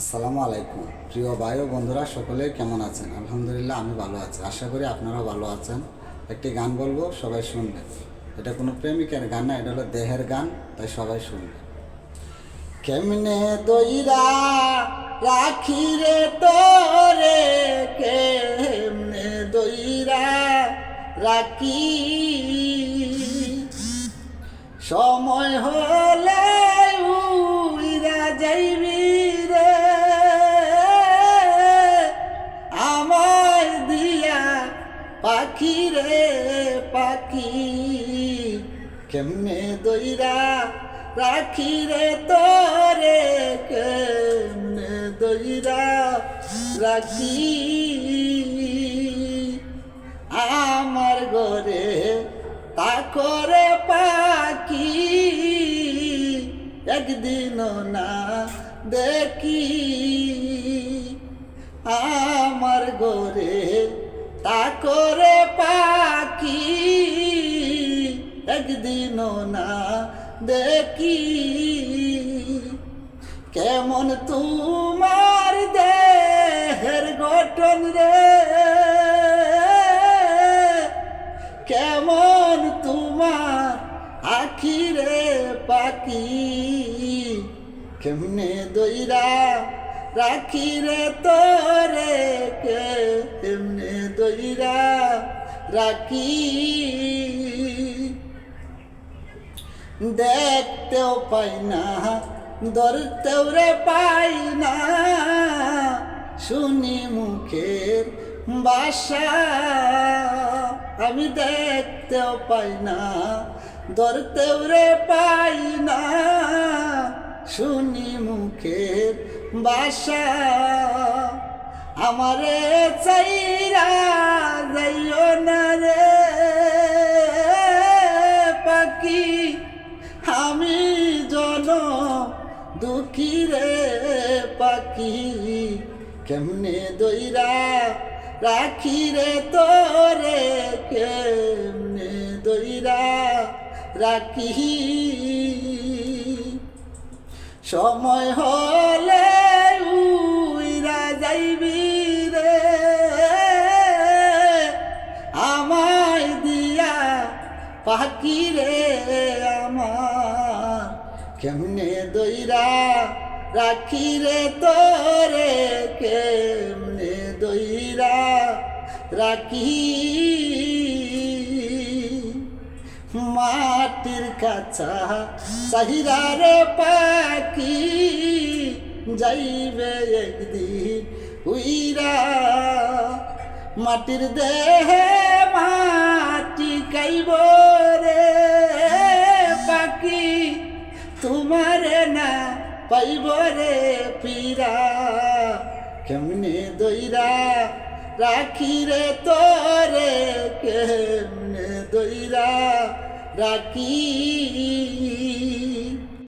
আসসালামু আলাইকুম। প্রিয় ভাই ও বন্ধুরা, সকলে কেমন আছেন? আলহামদুলিল্লাহ, আমি ভালো আছি। আশা করি আপনারাও ভালো আছেন। একটি গান বলব, সবাই শুনবে। এটা কোনো প্রেমিকের গান না, এটা হলো দেহের গান, তাই সবাই শুনবে। কেমনে দইরা রাখি রে তোরে, কেমনে দইরা রাখি? সময় হলে উইরা যাইবি পাখি রে পাখি। কেমনে দইরা রাখি রে তোরে, কেমনে দইরা রাখি। আমার ঘরে তা করে পাখি একদিন না দেখি। আমার ঘরে তা করে একদিন না দেখি কেমন তোমার দেহের গঠন রে। কেমন তোমার আখি রে পাখি। কেমনে দইরা রাখি রে তোরে কেমনে দইরা রাখি? দেখতেও পাই না ধরতেও রে পাই না। শুনি মুখের বাসা, আমি দেখতেও পাই না ধরতেও রে পাই না। শুনি মুখের বাসা, আমারে চাইরা যাইও না রে। পাখি আমি জন দুঃখী রে পাখি, কেমনে দইরা রাখি রে তোরে, কেমনে দইরা রাখি? সময় হলে পাখি রে আমার। কেমনে দইরা রাখি রে তোরে, কেমনে দইরা রাখি? মাটির কাছা চাহিদা রে পাখি যাইবে একদিন উইরা। মাটির দেহে মাটি কাইব পাইব রে পীরা কেমনে দইরা রাখি রে তোরে কেমনে দইরা রাখি